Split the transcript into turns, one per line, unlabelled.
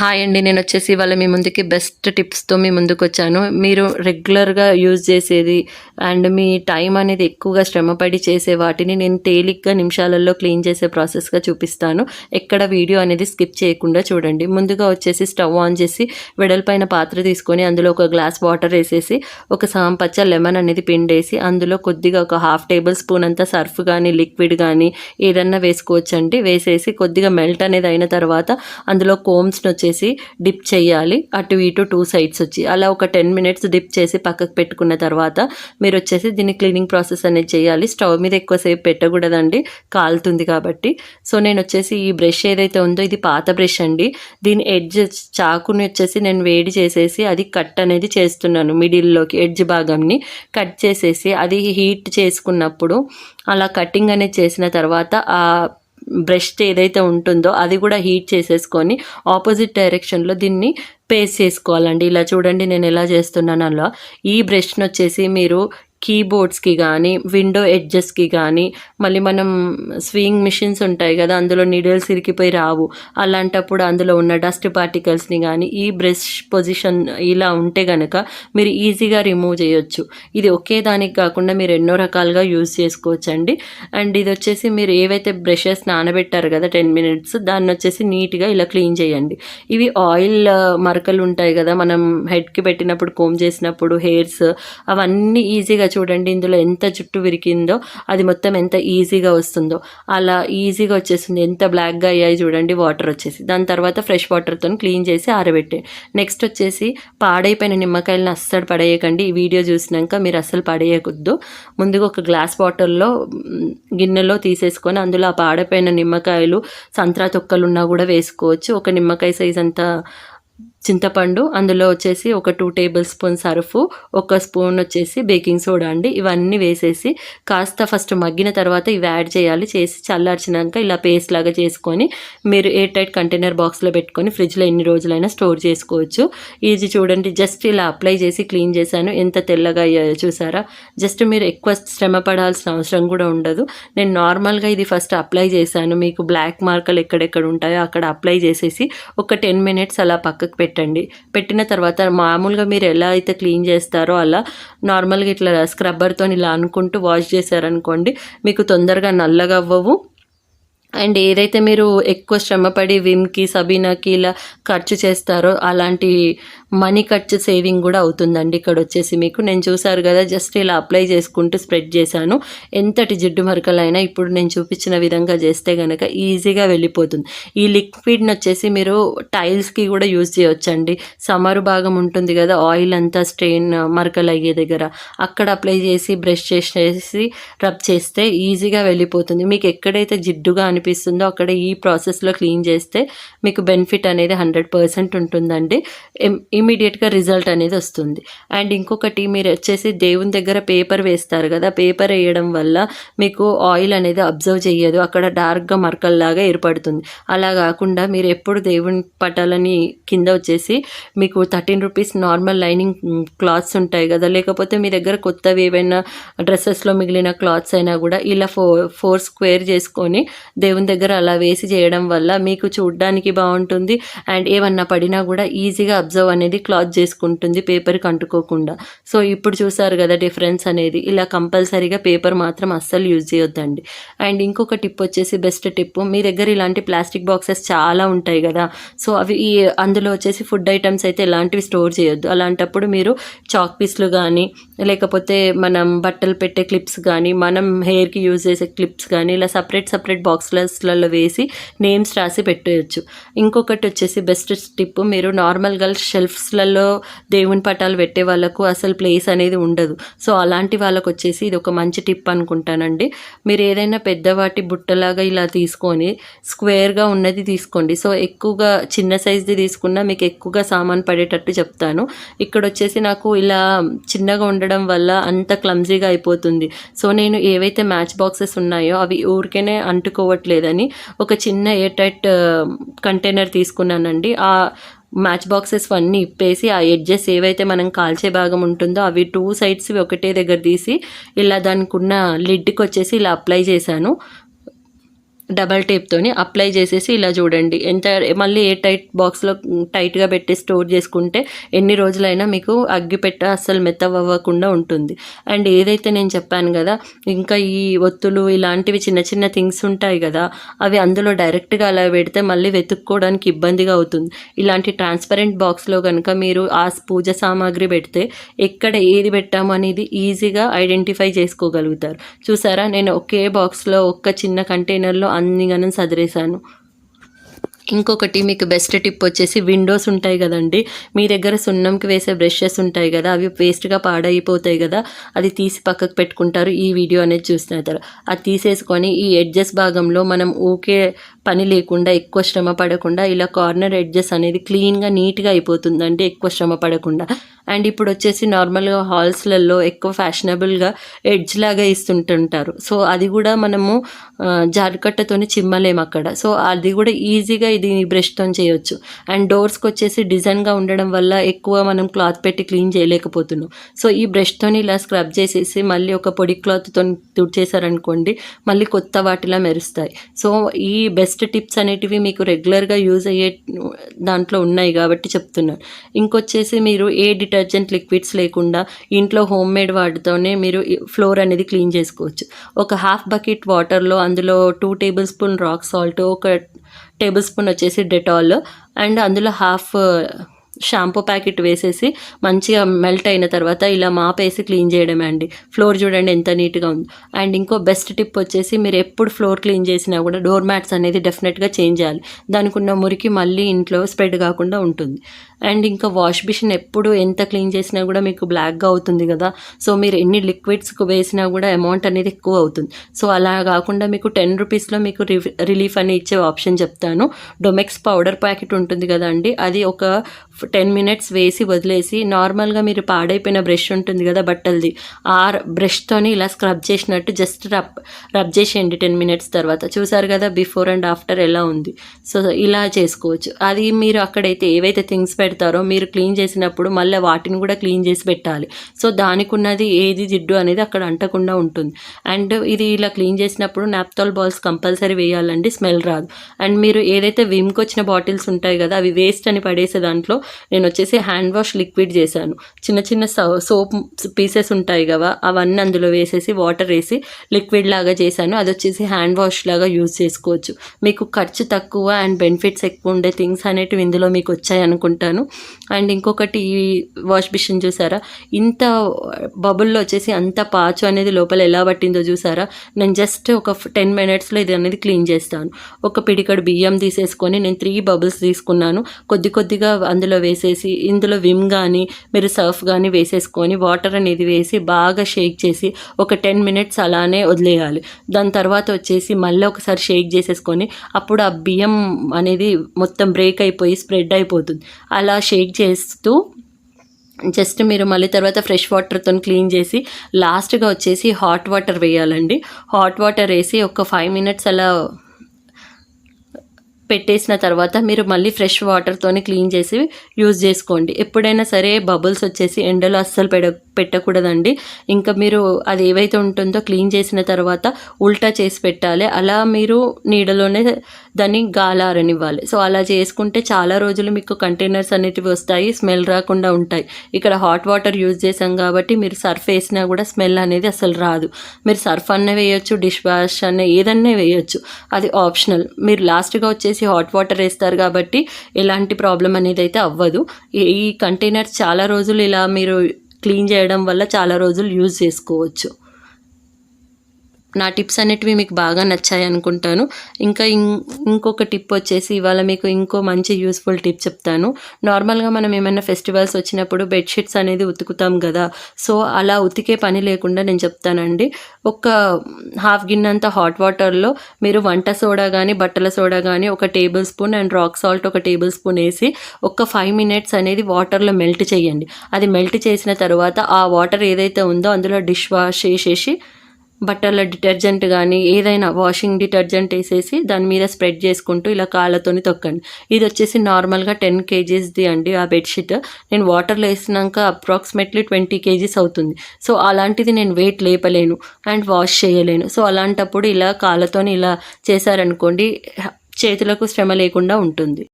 Hi అండి నేను వచ్చేసి వాళ్ళ మీ ముందుకి బెస్ట్ టిప్స్తో మీ ముందుకు వచ్చాను మీరు రెగ్యులర్గా యూజ్ చేసేది అండ్ మీ టైం అనేది ఎక్కువగా శ్రమపడి చేసే వాటిని నేను తేలిగ్గా నిమిషాలలో క్లీన్ చేసే ప్రాసెస్గా చూపిస్తాను. ఎక్కడ వీడియో అనేది స్కిప్ చేయకుండా చూడండి. ముందుగా వచ్చేసి స్టవ్ ఆన్ చేసి వెడల్పైన పాత్ర తీసుకొని అందులో ఒక గ్లాస్ వాటర్ వేసేసి ఒక సాంపచ్చ లెమన్ అనేది పిండేసి అందులో కొద్దిగా ఒక హాఫ్ టేబుల్ స్పూన్ అంతా సర్ఫ్ కానీ లిక్విడ్ కానీ ఏదన్నా వేసుకోవచ్చండి. వేసేసి కొద్దిగా మెల్ట్ అనేది అయిన తర్వాత అందులో కోమ్స్ని వచ్చేసి డిప్ చేయాలి. అటు ఇటు టూ సైడ్స్ వచ్చి అలా ఒక టెన్ మినిట్స్ డిప్ చేసి పక్కకు పెట్టుకున్న తర్వాత మీరు వచ్చేసి దీన్ని క్లీనింగ్ ప్రాసెస్ అనేది చేయాలి. స్టవ్ మీద ఎక్కువసేపు పెట్టకూడదండి. కాలుతుంది కాబట్టి. సో నేను వచ్చేసి ఈ బ్రష్ ఏదైతే ఉందో ఇది పాత బ్రష్ అండి. దీని ఎడ్జ్ చాకుని వచ్చేసి నేను వేడి చేసేసి అది కట్ అనేది చేస్తున్నాను. మిడిల్లోకి ఎడ్జ్ భాగంని కట్ చేసేసి అది హీట్ చేసుకున్నప్పుడు అలా కటింగ్ అనేది చేసిన తర్వాత ఆ బ్రష్ ఏదైతే ఉంటుందో అది కూడా హీట్ చేసేసుకొని ఆపోజిట్ డైరెక్షన్లో దీన్ని పేస్ట్ చేసుకోవాలండి. ఇలా చూడండి నేను ఎలా చేస్తున్నాను అలా ఈ బ్రష్ని వచ్చేసి మీరు కీబోర్డ్స్కి కానీ విండో ఎడ్జెస్కి కానీ మళ్ళీ మనం స్వింగ్ మిషన్స్ ఉంటాయి కదా అందులో నీడిల్స్ ఇరికిపోయి రావు. అలాంటప్పుడు అందులో ఉన్న డస్ట్ పార్టికల్స్ని కానీ ఈ బ్రష్ పొజిషన్ ఇలా ఉంటే కనుక మీరు ఈజీగా రిమూవ్ చేయొచ్చు. ఇది ఒకే దానికి కాకుండా మీరు ఎన్నో రకాలుగా యూజ్ చేసుకోవచ్చండి. అండ్ ఇది వచ్చేసి మీరు ఏవైతే బ్రషెస్ నానబెట్టారు కదా టెన్ మినిట్స్ దాన్ని వచ్చేసి నీట్గా ఇలా క్లీన్ చేయండి. ఇవి ఆయిల్ మరకలు ఉంటాయి కదా మనం హెడ్కి పెట్టినప్పుడు కోమ్ చేసినప్పుడు హెయిర్స్ అవన్నీ ఈజీగా చూడండి ఇందులో ఎంత జుట్టు విరికిందో అది మొత్తం ఎంత ఈజీగా వస్తుందో. అలా ఈజీగా వచ్చేస్తుంది ఎంత బ్లాక్గా అయ్యాయి చూడండి వాటర్ వచ్చేసి. దాని తర్వాత ఫ్రెష్ వాటర్తో క్లీన్ చేసి ఆరబెట్టే. నెక్స్ట్ వచ్చేసి పాడైపోయిన నిమ్మకాయలను అస్సలు పడేయకండి. ఈ వీడియో చూసినాక మీరు అస్సలు పడేయకూడదు. ముందుగా ఒక గ్లాస్ బాటిల్లో గిన్నెలో తీసేసుకొని అందులో ఆ పాడైపోయిన నిమ్మకాయలు సంత్రా తొక్కలు ఉన్నా కూడా వేసుకోవచ్చు. ఒక నిమ్మకాయ సైజ్ అంతా చింతపండు అందులో వచ్చేసి ఒక టూ టేబుల్ స్పూన్ సర్ఫ్ ఒక స్పూన్ వచ్చేసి బేకింగ్ సోడా అండి. ఇవన్నీ వేసేసి కాస్త ఫస్ట్ మగ్గిన తర్వాత ఇవి యాడ్ చేయాలి. చేసి చల్లార్చినాక ఇలా పేస్ట్ లాగా చేసుకొని మీరు ఎయిర్ టైట్ కంటైనర్ బాక్స్లో పెట్టుకొని ఫ్రిడ్జ్లో ఎన్ని రోజులైనా స్టోర్ చేసుకోవచ్చు. ఇది చూడండి. జస్ట్ ఇలా అప్లై చేసి క్లీన్ చేశాను. ఎంత తెల్లగా అయ్యాయో చూసారా? జస్ట్ మీరు ఎక్కువ శ్రమ పడాల్సిన అవసరం కూడా ఉండదు. నేను నార్మల్గా ఇది ఫస్ట్ అప్లై చేశాను. మీకు బ్లాక్ మార్కలు ఎక్కడెక్కడ ఉంటాయో అక్కడ అప్లై చేసేసి ఒక టెన్ మినిట్స్ అలా పక్కకు పెట్టి పెట్టండి. పెట్టిన తర్వాత మామూలుగా మీరు ఎలా అయితే క్లీన్ చేస్తారో అలా నార్మల్గా ఇట్లా స్క్రబ్బర్తో ఇలా అనుకుంటూ వాష్ చేశారనుకోండి మీకు తొందరగా నల్లగా అవ్వవు. అండ్ ఏదైతే మీరు ఎక్కువ శ్రమపడి విమ్కి సబీనాకి ఇలా ఖర్చు చేస్తారో అలాంటి మనీ ఖర్చు సేవింగ్ కూడా అవుతుందండి ఇక్కడ వచ్చేసి మీకు. నేను చూసారు కదా జస్ట్ ఇలా అప్లై చేసుకుంటూ స్ప్రెడ్ చేశాను. ఎంతటి జిడ్డు మరకలైనా ఇప్పుడు నేను చూపించిన విధంగా చేస్తే కనుక ఈజీగా వెళ్ళిపోతుంది. ఈ లిక్విడ్ని వచ్చేసి మీరు టైల్స్కి కూడా యూజ్ చేయొచ్చండి. సమరు భాగం ఉంటుంది కదా ఆయిల్ అంతా స్ట్రెయిన్ మరకలు అయ్యే దగ్గర. అక్కడ అప్లై చేసి బ్రష్ చేసేసి రబ్ చేస్తే ఈజీగా వెళ్ళిపోతుంది. మీకు ఎక్కడైతే జిడ్డుగా అనిపిస్తుందో అక్కడ ఈ ప్రాసెస్లో క్లీన్ చేస్తే మీకు బెనిఫిట్ అనేది హండ్రెడ్ పర్సెంట్ ఉంటుందండి. ఇమీడియట్గా రిజల్ట్ అనేది వస్తుంది. అండ్ ఇంకొకటి మీరు వచ్చేసి దేవుని దగ్గర పేపర్ వేస్తారు కదా పేపర్ వేయడం వల్ల మీకు ఆయిల్ అనేది అబ్జర్వ్ చేయదు. అక్కడ డార్క్గా మరకల్లాగా ఏర్పడుతుంది. అలా కాకుండా మీరు ఎప్పుడు దేవుని పటాలని కింద వచ్చేసి మీకు thirteen rupees normal lining cloths ఉంటాయి కదా లేకపోతే మీ దగ్గర కొత్తవి ఏవైనా డ్రెస్సెస్లో మిగిలిన క్లాత్స్ అయినా కూడా ఇలా ఫోర్ ఫోర్ స్క్వేర్ చేసుకొని దేవుని దగ్గర అలా వేసి చేయడం వల్ల మీకు చూడడానికి బాగుంటుంది. అండ్ ఏమన్నా పడినా కూడా ఈజీగా అబ్జర్వ్ అనేది క్లాత్ చేసుకుంటుంది పేపర్కి అంటుకోకుండా సో ఇప్పుడు చూసారు కదా డిఫరెన్స్ అనేది. ఇలా కంపల్సరీగా పేపర్ మాత్రం అస్సలు యూజ్ చేయొద్దండి. అండ్ ఇంకొక టిప్ వచ్చేసి బెస్ట్ టిప్ మీ దగ్గర ఇలాంటి ప్లాస్టిక్ బాక్సెస్ చాలా ఉంటాయి కదా. సో అవి అందులో వచ్చేసి ఫుడ్ ఐటమ్స్ అయితే ఎలాంటివి స్టోర్ చేయొద్దు. అలాంటప్పుడు మీరు చాక్ పీస్లు కానీ లేకపోతే మనం బట్టలు పెట్టే క్లిప్స్ కానీ మనం హెయిర్కి యూజ్ చేసే క్లిప్స్ కానీ ఇలా సపరేట్ సపరేట్ బాక్స్లలో వేసి నేమ్స్ రాసి పెట్టేయచ్చు ఇంకొకటి వచ్చేసి బెస్ట్ టిప్ మీరు నార్మల్గా షెల్ఫ్స్లలో దేవుని పటాలు పెట్టే వాళ్ళకు అసలు ప్లేస్ అనేది ఉండదు. సో అలాంటి వాళ్ళకు వచ్చేసి ఇది ఒక మంచి టిప్ అనుకుంటానండి. మీరు ఏదైనా పెద్దవాటి బుట్టలాగా ఇలా తీసుకొని స్క్వేర్గా ఉన్నది తీసుకోండి. సో ఎక్కువగా చిన్న సైజ్ది తీసుకున్నా మీకు ఎక్కువగా సామాన్ పడేటట్టు చెప్తాను. ఇక్కడ వచ్చేసి నాకు ఇలా చిన్నగా ఉండడం వల్ల అంత క్లమ్జీగా అయిపోతుంది. సో నేను ఏవైతే మ్యాచ్ బాక్సెస్ ఉన్నాయో అవి ఊరికేనే లేదని ఒక చిన్న ఎయిర్ టైట్ కంటైనర్ తీసుకున్నానండి. ఆ మ్యాచ్ బాక్సెస్ అన్నీ ఇప్పేసి ఆ ఎడ్జెస్ ఏవైతే మనం కాల్చే భాగం ఉంటుందో అవి టూ సైడ్స్ ఒకటే దగ్గర తీసి ఇలా దానికి ఉన్న లిడ్కి వచ్చేసి ఇలా అప్లై చేశాను. డబల్ టేప్తోని అప్లై చేసేసి ఇలా చూడండి. ఎంత మళ్ళీ ఏ టైట్ బాక్స్లో టైట్గా పెట్టి స్టోర్ చేసుకుంటే ఎన్ని రోజులైనా మీకు అగ్గిపెట్ట అస్సలు మెత్తవ్వకుండా ఉంటుంది. అండ్ ఏదైతే నేను చెప్పాను కదా ఇంకా ఈ ఒత్తులు ఇలాంటివి చిన్న చిన్న థింగ్స్ ఉంటాయి కదా అవి అందులో డైరెక్ట్గా అలా పెడితే మళ్ళీ వెతుక్కోవడానికి ఇబ్బందిగా అవుతుంది. ఇలాంటి ట్రాన్స్పరెంట్ బాక్స్లో కనుక మీరు ఆ పూజ సామాగ్రి పెడితే ఎక్కడ ఏది పెట్టాము అనేది ఈజీగా ఐడెంటిఫై చేసుకోగలుగుతారు. చూసారా? నేను ఒకే బాక్స్లో ఒక్క చిన్న కంటైనర్లో అన్ని సదిరేశాను. ఇంకొకటి మీకు బెస్ట్ టిప్ వచ్చేసి విండోస్ ఉంటాయి కదండి. మీ దగ్గర సున్నంకి వేసే బ్రషెస్ ఉంటాయి కదా అవి వేస్ట్గా పాడైపోతాయి కదా అది తీసి పక్కకు పెట్టుకుంటారు. ఈ వీడియో అనేది చూసిన తర్వాత అది తీసేసుకొని ఈ ఎడ్జెస్ భాగంలో మనం ఊకే పని లేకుండా ఎక్కువ శ్రమ పడకుండా ఇలా కార్నర్ ఎడ్జెస్ అనేది క్లీన్గా నీట్గా అయిపోతుందండి ఎక్కువ శ్రమ పడకుండా. అండ్ ఇప్పుడు వచ్చేసి నార్మల్గా హాల్స్లలో ఎక్కువ ఫ్యాషనబుల్గా ఎడ్జ్ లాగా ఇస్తుంటుంటారు. సో అది కూడా మనము ఆ, చిమ్మలేము అక్కడ. సో అది కూడా ఈజీగా ఇది బ్రష్తో చేయొచ్చు. అండ్ డోర్స్కి వచ్చేసి డిజైన్గా ఉండడం వల్ల ఎక్కువ మనం క్లాత్ పెట్టి క్లీన్ చేయలేకపోతున్నాం. సో ఈ బ్రష్తోని ఇలా స్క్రబ్ చేసేసి మళ్ళీ ఒక పొడి క్లాత్తో తుడిచేశారనుకోండి మళ్ళీ కొత్త వాటిలా మెరుస్తాయి. సో ఈ బెస్ట్ టిప్స్ అనేటివి మీకు రెగ్యులర్గా యూజ్ అయ్యే దాంట్లో ఉన్నాయి కాబట్టి చెప్తున్నాను. ఇంకొచ్చేసి మీరు ఏ డిటర్ డిటర్జెంట్ లిక్విడ్స్ లేకుండా ఇంట్లో హోమ్ మేడ్ వాటితోనే మీరు ఫ్లోర్ అనేది క్లీన్ చేసుకోవచ్చు. ఒక హాఫ్ బకెట్ వాటర్లో అందులో two tablespoon rock salt ఒక టేబుల్ స్పూన్ వచ్చేసి డెటాల్ అండ్ అందులో హాఫ్ షాంపూ ప్యాకెట్ వేసేసి మంచిగా మెల్ట్ అయిన తర్వాత ఇలా మాపేసి క్లీన్ చేయడమే అండి. ఫ్లోర్ చూడండి ఎంత నీట్గా ఉంది. అండ్ ఇంకో బెస్ట్ టిప్ వచ్చేసి మీరు ఎప్పుడు ఫ్లోర్ క్లీన్ చేసినా కూడా డోర్ మ్యాట్స్ అనేది డెఫినెట్గా చేంజ్ చేయాలి. దానికి ఉన్న మురికి మళ్ళీ ఇంట్లో స్ప్రెడ్ కాకుండా ఉంటుంది. అండ్ ఇంకా వాష్ మిషన్ ఎప్పుడు ఎంత క్లీన్ చేసినా కూడా మీకు బ్లాక్గా అవుతుంది కదా. సో మీరు ఎన్ని లిక్విడ్స్ వేసినా కూడా అమౌంట్ అనేది ఎక్కువ అవుతుంది. సో అలా కాకుండా మీకు టెన్ రూపీస్లో మీకు రిలీఫ్ అని ఇచ్చే ఆప్షన్ చెప్తాను. డొమెక్స్ పౌడర్ ప్యాకెట్ ఉంటుంది కదా అండి. అది ఒక టెన్ మినిట్స్ వేసి వదిలేసి నార్మల్గా మీరు పాడైపోయిన బ్రష్ ఉంటుంది కదా బట్టలది. ఆ బ్రష్తోని ఇలా స్క్రబ్ చేసినట్టు జస్ట్ రబ్ రబ్ చేసేయండి టెన్ మినిట్స్ తర్వాత. చూసారు కదా బిఫోర్ అండ్ ఆఫ్టర్ ఎలా ఉంది. సో ఇలా చేసుకోవచ్చు. అది మీరు అక్కడైతే ఏవైతే థింగ్స్ పెడతారో మీరు క్లీన్ చేసినప్పుడు మళ్ళీ వాటిని కూడా క్లీన్ చేసి పెట్టాలి. సో దానికి ఉన్నది ఏది జిడ్డు అనేది అక్కడ అంటకుండా ఉంటుంది. అండ్ ఇది ఇలా క్లీన్ చేసినప్పుడు నాప్తాల్ బాల్స్ కంపల్సరీ వేయాలండి స్మెల్ రాదు. అండ్ మీరు ఏదైతే విమ్కి వచ్చిన బాటిల్స్ ఉంటాయి కదా అవి వేస్ట్ అని పడేసే దాంట్లో నేను వచ్చేసి హ్యాండ్ వాష్ లిక్విడ్ చేశాను. చిన్న చిన్న సోప్ పీసెస్ ఉంటాయి కదా అవన్నీ అందులో వేసేసి వాటర్ వేసి లిక్విడ్ లాగా చేశాను. అది వచ్చేసి హ్యాండ్ వాష్ లాగా యూజ్ చేసుకోవచ్చు. మీకు ఖర్చు తక్కువ అండ్ బెనిఫిట్స్ ఎక్కువ ఉండే థింగ్స్ అనేటివి ఇందులో మీకు వచ్చాయి అనుకుంటాను అండ్ ఇంకొకటి ఈ వాష్ మిషన్ చూసారా? ఇంత బబుల్లో వచ్చేసి అంత పాచు అనేది లోపల ఎలా పట్టిందో చూసారా? నేను జస్ట్ ఒక టెన్ మినిట్స్లో ఇది అనేది క్లీన్ చేస్తాను. ఒక పిడికడు బియ్యం తీసేసుకొని నేను త్రీ బబుల్స్ తీసుకున్నాను. కొద్ది కొద్దిగా అందులో వేసేసి ఇందులో విమ్ కానీ మీరు సర్ఫ్ కానీ వేసేసుకొని వాటర్ అనేది వేసి బాగా షేక్ చేసి ఒక టెన్ మినిట్స్ అలానే వదిలేయాలి. దాని తర్వాత వచ్చేసి మళ్ళీ ఒకసారి షేక్ చేసేసుకొని అప్పుడు ఆ బియ్యం అనేది మొత్తం బ్రేక్ అయిపోయి స్ప్రెడ్ అయిపోతుంది. అలా అలా షేక్ చేస్తూ జస్ట్ మీరు మళ్ళీ తర్వాత ఫ్రెష్ వాటర్తో క్లీన్ చేసి లాస్ట్గా వచ్చేసి హాట్ వాటర్ వేయాలండి. హాట్ వాటర్ వేసి ఒక ఫైవ్ మినిట్స్ అలా పెట్టేసిన తర్వాత మీరు మళ్ళీ ఫ్రెష్ వాటర్తోని క్లీన్ చేసి యూజ్ చేసుకోండి. ఎప్పుడైనా సరే బబుల్స్ వచ్చేసి ఎండలో అస్సలు పెడ పెట్టకూడదండి. ఇంకా మీరు అది ఏవైతే ఉంటుందో క్లీన్ చేసిన తర్వాత ఉల్టా చేసి పెట్టాలి. అలా మీరు నీడలోనే దాన్ని గాలారనివ్వాలి. సో అలా చేసుకుంటే చాలా రోజులు మీకు కంటైనర్స్ అనేటివి వస్తాయి స్మెల్ రాకుండా ఉంటాయి. ఇక్కడ హాట్ వాటర్ యూజ్ చేసాం కాబట్టి మీరు సర్ఫ్ వేసినా కూడా స్మెల్ అనేది అసలు రాదు. మీరు సర్ఫ్ అన్న వేయొచ్చు డిష్ వాష్ అన్న ఏదన్నా వేయొచ్చు. అది ఆప్షనల్. మీరు లాస్ట్గా వచ్చేసి హాట్ వాటర్ వేస్తారు కాబట్టి ఎలాంటి ప్రాబ్లం అనేది అయితే అవ్వదు. ఈ- ఈ కంటైనర్స్ చాలా రోజులు ఇలా మీరు క్లీన్ చేయడం వల్ల చాలా రోజులు యూజ్ చేసుకోవచ్చు. నా టిప్స్ అనేటివి మీకు బాగా నచ్చాయి అనుకుంటాను. ఇంకా ఇంకొక టిప్ వచ్చేసి ఇవాళ మీకు ఇంకో మంచి యూస్ఫుల్ టిప్ చెప్తాను. నార్మల్గా మనం ఏమైనా ఫెస్టివల్స్ వచ్చినప్పుడు బెడ్షీట్స్ అనేది ఉతుకుతాం కదా సో అలా ఉతికే పని లేకుండా నేను చెప్తానండి. ఒక హాఫ్ గిన్నెంత హాట్ వాటర్లో మీరు వంట సోడా కానీ బట్టల సోడా కానీ ఒక tablespoon and rock salt ఒక టేబుల్ స్పూన్ వేసి ఒక ఫైవ్ మినిట్స్ అనేది వాటర్లో మెల్ట్ చేయండి. అది మెల్ట్ చేసిన తర్వాత ఆ వాటర్ ఏదైతే ఉందో అందులో డిష్ వాష్ చేసేసి బట్టల డిటర్జెంట్ కానీ ఏదైనా వాషింగ్ డిటర్జెంట్ వేసేసి దాని మీద స్ప్రెడ్ చేసుకుంటూ ఇలా కాళ్ళతోని తొక్కండి. ఇది వచ్చేసి నార్మల్గా టెన్ కేజీస్ది అండి ఆ బెడ్షీట్. నేను వాటర్లో వేసినాక అప్రాక్సిమేట్లీ ట్వంటీ కేజీస్ అవుతుంది. సో అలాంటిది నేను వెయిట్ లేపలేను అండ్ వాష్ చేయలేను. సో అలాంటప్పుడు ఇలా కాళ్ళతోని ఇలా చేశారనుకోండి చేతులకు శ్రమ లేకుండా ఉంటుంది.